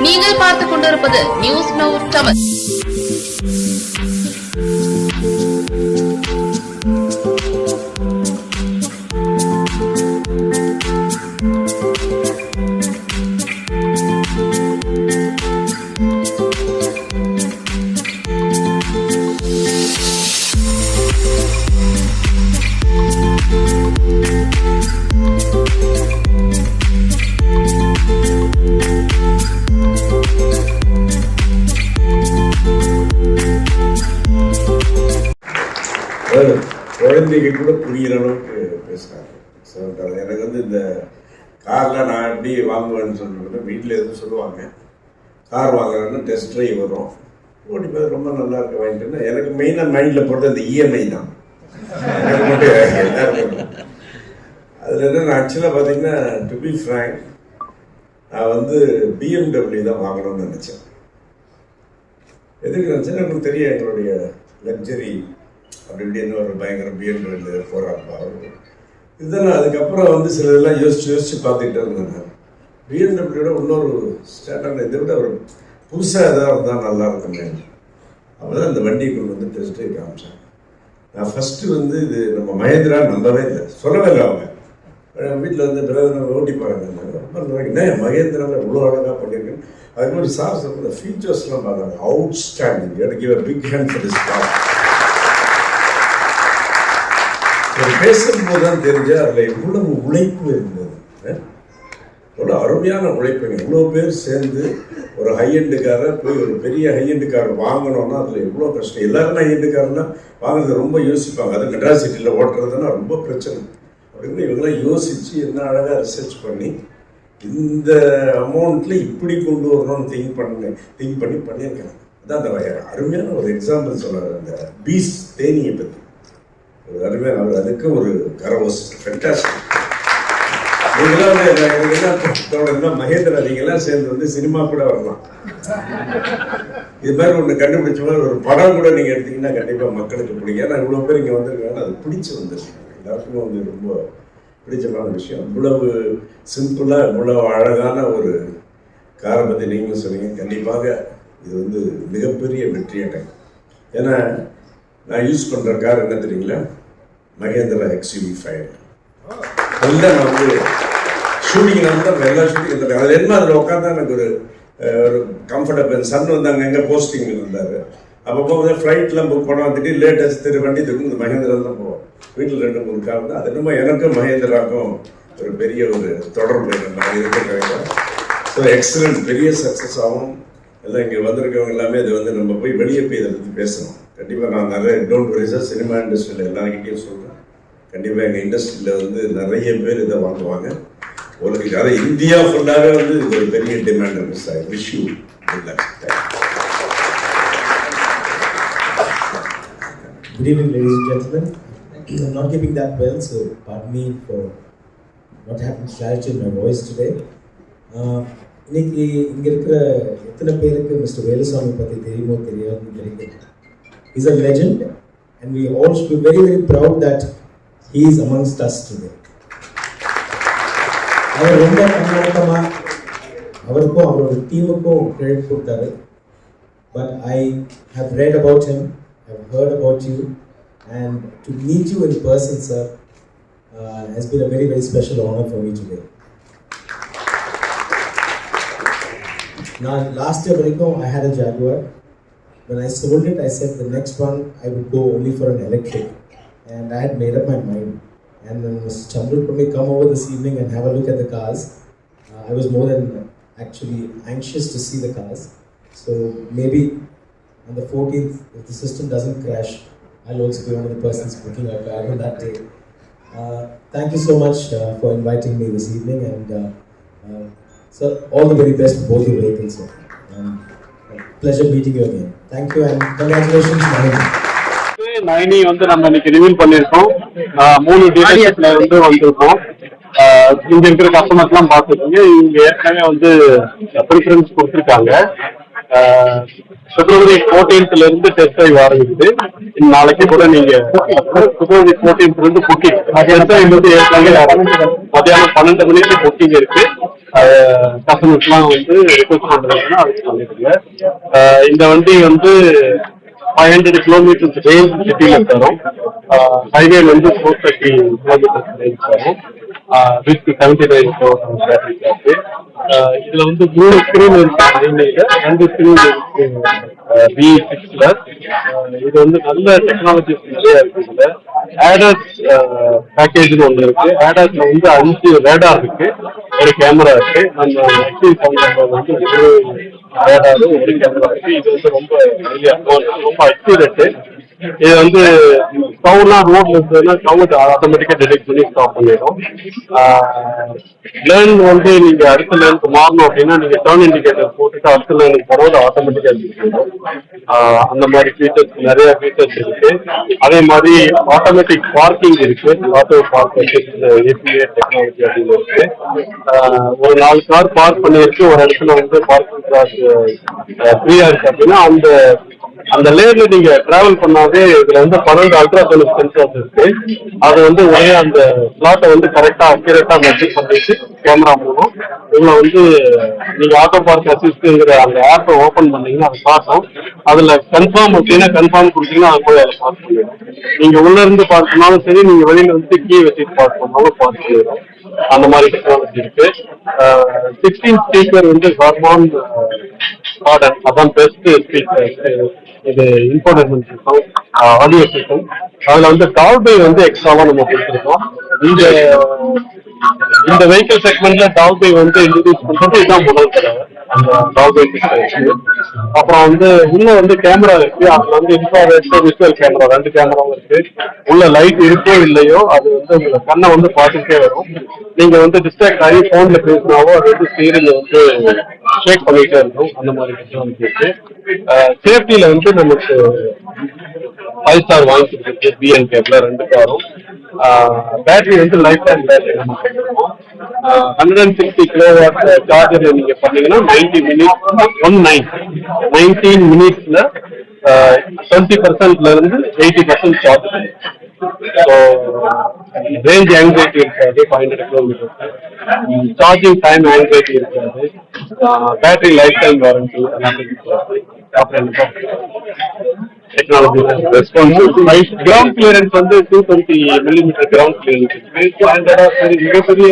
நீங்கள் பார்த்துக் கொண்டிருப்பது நியூஸ் நோ தமிழ் குழந்தைங்க கூட புரிகிற அளவுக்கு பேசுகிறாங்க ஸோ எனக்கு வந்து இந்த கார்லாம் நான் எப்படி வாங்குவேன்னு சொல்லிட்டு வீட்டில் எதுவும் சொல்லுவாங்க. கார் வாங்குறேன்னு டெஸ்ட் ட்ரைவ் வரும். ஓட்டி பார்த்து ரொம்ப நல்லா இருக்கு வாங்கிட்டேன்னா எனக்கு மெயினாக மைண்டில் போடுறது இந்த இஎம்ஐ தான். அதில் என்ன ஆக்சுவலாக பார்த்தீங்கன்னா டு பி ஃப்ரேங்க் நான் வந்து பிஎம்டபிள்யூ தான் வாங்கணும்னு நினச்சேன். எதுக்கு நினச்சேன்னா எனக்கு தெரியும் எங்களுடைய லக்ஸரி அப்படி இப்படின்னு ஒரு பயங்கர பிஎம்டபிள்யூ போகிறாப்பா அவர். இதெல்லாம் அதுக்கப்புறம் வந்து சில இதெல்லாம் யோசிச்சு யோசிச்சு பார்த்துக்கிட்டே இருந்தேன் நான். இன்னொரு ஸ்டாண்டர்ட் இதை விட ஒரு புதுசாக எதாவது இருந்தால் நல்லா இருக்குமே. அப்போ தான் இந்த வண்டியை கொண்டு வந்து டெஸ்ட் ட்ரைவ் காமிச்சேன் நான் ஃபஸ்ட்டு வந்து இது நம்ம மகேந்திரா நம்பவே இல்லை. சொல்லவே இல்லை அவங்க. வீட்டில் வந்து பிரதமர் ஓட்டி பாருங்க ரொம்ப என்ன மகேந்திராவில் இவ்வளோ அழகாக பண்ணியிருக்கேன் அதுக்கு மாதிரி சார் சொல்ற ஃபீச்சர்ஸ்லாம் பார்த்தாங்க. அவுட் ஸ்டாண்டிங் எனக்கு பிக் ஹேண்ட் ஃபார் திஸ் ஒரு பேசும்போது தான் தெரிஞ்ச அதில் எவ்வளவு உழைப்பு இருந்தது அஹ்? எவ்வளோ அருமையான உழைப்புங்க இவ்வளோ பேர் சேர்ந்து ஒரு ஹை போய் ஒரு பெரிய ஹை வாங்கணும்னா அதில் எவ்வளோ கஷ்டம். எல்லாரும் ஹை வாங்குறது ரொம்ப யோசிப்பாங்க. அது மெட்ராஸ் சிட்டியில் ஓட்டுறதுன்னா ரொம்ப பிரச்சனை. அப்படின்னு இவங்கெல்லாம் யோசித்து என்ன அழகாக ரிசர்ச் பண்ணி இந்த அமௌண்ட்டில் இப்படி கொண்டு வரணும்னு திங்க் பண்ணி திங்க் பண்ணி பண்ணியிருக்காங்க அதான் அந்த அருமையான ஒரு எக்ஸாம்பிள் சொல்கிறார் அந்த பீஸ் தேனியை பற்றி ஒரு அருமையாக அவர் அதுக்கு ஒரு கரவோஸ் ஃபென்டாஸ்டிக் நீங்களாம் எனக்கு என்ன மகேந்திரா நீங்களாம் சேர்ந்து வந்து சினிமா கூட வரலாம். இது மாதிரி ஒன்று கண்டுபிடிச்ச மாதிரி ஒரு படம் கூட நீங்கள் எடுத்தீங்கன்னா கண்டிப்பாக மக்களுக்கு பிடிக்கும். ஏன்னா இவ்வளோ பேர் இங்கே வந்திருக்காங்க அது பிடிச்சி வந்துருக்காங்க எல்லாருக்குமே வந்து ரொம்ப பிடிச்சமான விஷயம். இவ்வளவு சிம்பிளாக இவ்வளவு அழகான ஒரு காரை பற்றி நீங்களும் சொன்னீங்க. கண்டிப்பாக இது வந்து மிகப்பெரிய வெற்றி அடையும் ஏன்னா நான் யூஸ் பண்ணுற கார் என்ன தெரியுங்களா? மகேந்திரா எக்ஸ்யூவி ஃபைவ் நல்ல நான் வந்து ஷூட்டிங் நடந்தால் எல்லா ஷூட்டிங் அதில் என்ன அதில் உட்காந்தா எனக்கு ஒரு ஒரு கம்ஃபர்டபுள் சன் வந்து அங்கே எங்கே போஸ்டிங் இருந்தார். அப்போ போகும்போது ஃப்ளைட்லாம் புக் பண்ண வந்துட்டு லேட்டஸ்ட் திரு வண்டி திரும்ப இந்த மகேந்திரா தான் போவோம். வீட்டில் ரெண்டு மூணு கார் தான் அது என்னமோ எனக்கும் மகேந்திராக்கும் ஒரு பெரிய ஒரு தொடர்பு. இருக்கிற ஸோ எக்ஸலன்ட் பெரிய சக்ஸஸ் ஆகும். எல்லாம் இங்கே வந்திருக்கவங்க எல்லாமே இதை வந்து நம்ம போய் வெளியே போய் இதை பற்றி பேசணும். கண்டிப்பாக நான் நிறைய டோன்ட் வரி சினிமா இண்டஸ்ட்ரியில் எல்லாருக்கிட்டையும் சொல்கிறேன் கண்டிப்பாக எங்கள் இண்டஸ்ட்ரியில் வந்து நிறைய பேர் இதை வாங்குவாங்க. உங்களுக்கு அதாவது இந்தியா ஃபுல்லாகவே வந்து இது ஒரு பெரிய டிமாண்ட் இருக்கு sir wish you Good evening, ladies and gentlemen. I'm not keeping that well, so pardon me for not having clarity in my voice today. Uh, இன்னைக்கு இங்க இருக்கிற எத்தனை பேருக்கு மிஸ்டர் வேலுசாமி பத்தி தெரியுமோ தெரியாதுன்னு தெரியல. Is a legend and we all should be very very proud that he is amongst us today அவர் ரொம்ப கண்ணோட்டமா அவருக்கும் அவரோட டீமுக்கும் கிரெடிட் கொடுத்தாரு. But I have read about him I've heard about you and to meet you in person sir has been a very very special honour for me today Now, last year, Variko, I had a Jaguar. When I sold it, I said the next one I would go only for an electric, and I had made up my mind. And when Mr. Chandru told me come over this evening and have a look at the cars, uh, I was more than actually anxious to see the cars. So maybe on the 14th, if the system doesn't crash, I'll also be one of the persons booking a car on that day. Uh, thank you so much uh, for inviting me this evening, and uh, uh, sir, all the very best for both your vehicles. Sir. Um, pleasure meeting you again. Thank you and congratulations, Mahindra. நைனி வந்து நம்ம இன்னைக்கு reveal பண்ணிருக்கோம் ஆஹ் மூணு டீலர்ஷிப்ல இருந்து வந்திருக்கோம் ஆஹ் இங்க இருக்கிற கஸ்டமர்ஸ் எல்லாம் பார்த்துருக்கீங்க இங்க ஏற்கனவே வந்து ப்ரிஃபரன்ஸ் கொடுத்துருக்காங்க பிப்ரவரி 14th ல இருந்து டெஸ்ட் ட்ரைவ் ஆரம்பிக்குது நாளைக்கு கூட நீங்க பிப்ரவரி 14th ல இருந்து புக்கிங் டெஸ்ட் ட்ரைவ் வந்து ஏற்கனவே மத்தியானம் பன்னெண்டு மணிக்கு புக்கிங் இருக்கு. கஸ்டமர்ஸ்லாம் வந்து ரிக்வஸ்ட் பண்றதுன்னா அதுக்கு சொல்லிடுங்க இந்த வண்டி வந்து ஃபைவ் ஹண்ட்ரட் கிலோமீட்டர்ஸ் ரேஞ்ச் சிட்டியில் தரும். ஹைவேல வந்து ஃபோர் தேர்ட்டி கிலோமீட்டர்ஸ் ரேஞ்ச் தரும். வித் செவன்டி நைன் பேட்டரி இருக்கு இதுல வந்து மூணு ஸ்கிரீன் இருக்கு. ரெண்டு ஸ்கிரீன் இருக்கு. பி சிக்ஸ்ல இது வந்து நல்ல டெக்னாலஜி நிறைய இருக்கு இதுல. ஆடாஸ் பேக்கேஜ்னு ஒன்று இருக்கு. ஆடாஸ்ல வந்து அஞ்சு ரேடார் இருக்கு. ஒரு கேமரா இருக்கு. நம்ம எக்ஸி வந்து ஒரு ரேடாரும் ஒரு கேமரா இருக்கு. இது வந்து ரொம்ப ரொம்ப அக்யூரேட்டு இது வந்து ஸ்டவ்லாம் ரோட்ல இருந்ததுன்னா ஸ்டவ் ஆட்டோமேட்டிக்கா டிடெக்ட் பண்ணி ஸ்டாப் பண்ணிடும் லேர்ன் வந்து நீங்க அடுத்த லேனுக்கு மாறணும் அப்படின்னா நீங்க டர்ன் இண்டிகேட்டர் போட்டுட்டு அடுத்த லேனுக்கு போறது ஆட்டோமேட்டிக்கா அந்த மாதிரி ஃபீச்சர்ஸ் நிறைய ஃபீச்சர்ஸ் இருக்கு. அதே மாதிரி ஆட்டோமேட்டிக் பார்க்கிங் இருக்கு. ஆட்டோ பார்க் ஏபிஏ டெக்னாலஜி அப்படின்னு இருக்கு. ஒரு நாலு கார் பார்க் பண்ணியிருக்கு. ஒரு இடத்துல வந்து பார்க்கிங் சார்ஜ் ஃப்ரீயா இருக்கு அப்படின்னா அந்த அந்த லேர்ல நீங்க டிராவல் பண்ணாவே இதுல வந்து பன்னெண்டு போலீஸ் சென்சார்ஸ் இருக்கு அது வந்து ஒரே அந்த ஸ்லாட்டை வந்து கரெக்டா அக்யூரேட்டா மெசேஜ் பண்ணிட்டு கேமரா மூலம். இதுல வந்து நீங்க ஆட்டோ பார்க் அசிஸ்ட்ங்கிற அந்த ஆப்பை ஓபன் பண்ணீங்கன்னா அது காட்டும் அதுல கன்ஃபார்ம் அப்படின்னா கன்ஃபார்ம் கொடுத்தீங்கன்னா அது போய் அதை பார்க்க முடியும். நீங்க உள்ள இருந்து பார்க்கணும்னாலும் சரி நீங்க வெளியில வந்து கீ வச்சுட்டு பார்க்கணும்னாலும் பார்க்க முடியும். அந்த மாதிரி டெக்னாலஜி இருக்கு. சிக்ஸ்டீன் ஸ்பீக்கர் வந்து ஹார்மோன் கார்டன் அதான் பெஸ்ட் ஸ்பீக்கர் இது இன்ஃபோர்டைன்மெண்ட் சிஸ்டம் ஆடியோ சிஸ்டம் அதுல வந்து டால்பை வந்து எக்ஸ்ட்ராவா நம்ம கொடுத்துருக்கோம். இந்த இந்த வெஹிக்கிள் செக்மெண்ட்ல டால்பை வந்து இன்ட்ரடியூஸ் பண்றது இதுதான் முதல் தடவை. அந்த அப்புறம் வந்து உள்ள வந்து கேமரா இருக்கு. அதுல வந்து இன்ஃப்ராரெட் விசுவல் கேமரா ரெண்டு கேமராவும் இருக்கு. உள்ள லைட் இருக்கோ இல்லையோ அது வந்து உங்களை கண்ணை வந்து பார்த்துட்டே வரும். நீங்க வந்து டிஸ்ட்ராக்ட் ஆகி போன்ல பேசினாவோ அது வந்து ஸ்டீரிங் வந்து ஷேக் பண்ணிட்டே இருக்கும். அந்த மாதிரி டெக்னாலஜி இருக்கு. சேஃப்டியில வந்து நமக்கு ஃபைவ் ஸ்டார் வாங்கி இருக்கு பிஎன் கேப்ல ரெண்டு காரும் பேட்டரி வந்து லைஃப் டைம் பேட்டரி நம்ம hundred and sixty kilowatt charger நீங்க பண்ணீங்கன்னா ninety minutes one nine nineteen மினிட்ஸ்ல டுவெண்ட்டி பர்சன்ட்ல இருந்து eighty percent charge so range anxiety இருக்காது five hundred kilometre charging time anxiety இருக்காது. பேட்டரி லைஃப் டைம் வாரண்டி அப்புறம் டெக்னாலஜி ரெஸ்பான்ஸ் கிரவுண்ட் கிளியரன்ஸ் வந்து two twenty millimetre ground clearance மிகப்பெரிய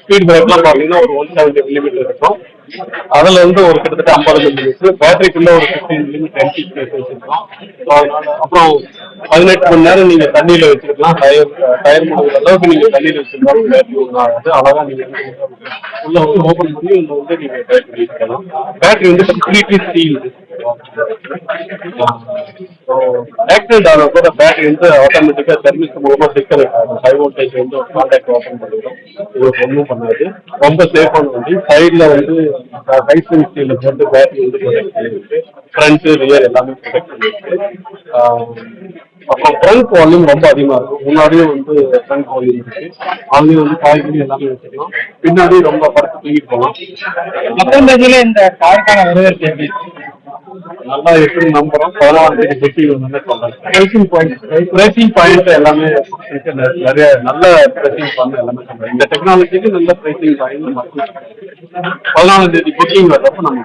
speed பிரேக்லாம் பார்த்தீங்கன்னா ஒரு ஒன் செவன்டி மில்லிமீட்டர் இருக்கும். அதுல வந்து ஒரு கிட்டத்தட்ட ஐம்பது மில்லிமீட்டர் பேட்டரிக்குள்ள ஒரு ஃபிஃப்டீன் மில்லிமீட்டர் எம்டி ஸ்பேஸ் வச்சிருக்கோம். அப்புறம் பதினெட்டு மணி நேரம் நீங்க தண்ணியில வச்சிருக்கலாம். டயர் டயர் முடிஞ்ச அளவுக்கு நீங்க தண்ணியில வச்சிருந்தாலும் பேட்டரி ஒன்றும் ஆகாது. அழகா நீங்க உள்ள வந்து ஓபன் பண்ணி உள்ள வந்து நீங்க பேட்டரி பேட்டரி வந்து கம்ப்ளீட்லி ஸ்டீல் ஆக்சிடென்ட் ஆன கூட பேட்டரி வந்து ஆட்டோமேட்டிக்கா சர்வீஸ் மூலமா டிஸ்கனெக்ட் ஆகும் ஹை வோல்டேஜ் வந்து ஒரு கான்டாக்ட் ஓப்பன் பண்ணிடும். உங்களுக்கு ஒன்றும் பண்ணாது. ரொம்ப சேஃபான வண்டி. சைடில் வந்து ஹை ஸ்பீட் ஸ்டீல்ல போட்டு பேட்டரி வந்து ப்ரொடெக்ட் பண்ணிருக்கு. ஃப்ரண்ட் ரியர் எல்லாமே ப்ரொடெக்ட் பண்ணிருக்கு. அப்புறம் ஃப்ரண்ட் வால்யூம் ரொம்ப அதிகமா இருக்கும். முன்னாடியும் வந்து ஃப்ரண்ட் வால்யூம் இருக்கு. அதுலயும் வந்து காய்கறி எல்லாமே வச்சுக்கலாம் பின்னாடி ரொம்ப படுத்து தூக்கிட்டு போகலாம். பத்தொன்பதுல இந்த காருக்கான வரவேற்பு எப்படி? நல்லா இருக்குன்னு நம்புறோம். பதினாலாம் தேதி புக்கிங் வந்து சொல்றேன். பிரேசிங் பாயிண்ட் பிரேசிங் பாயிண்ட் எல்லாமே. நிறைய நல்ல பிரேசிங் பாயிண்ட் எல்லாமே சொல்றேன். இந்த டெக்னாலஜிக்கு நல்ல பிரேசிங் பாயிண்ட் பதினாலாம் தேதி புக்கிங் வர்றப்ப நம்ம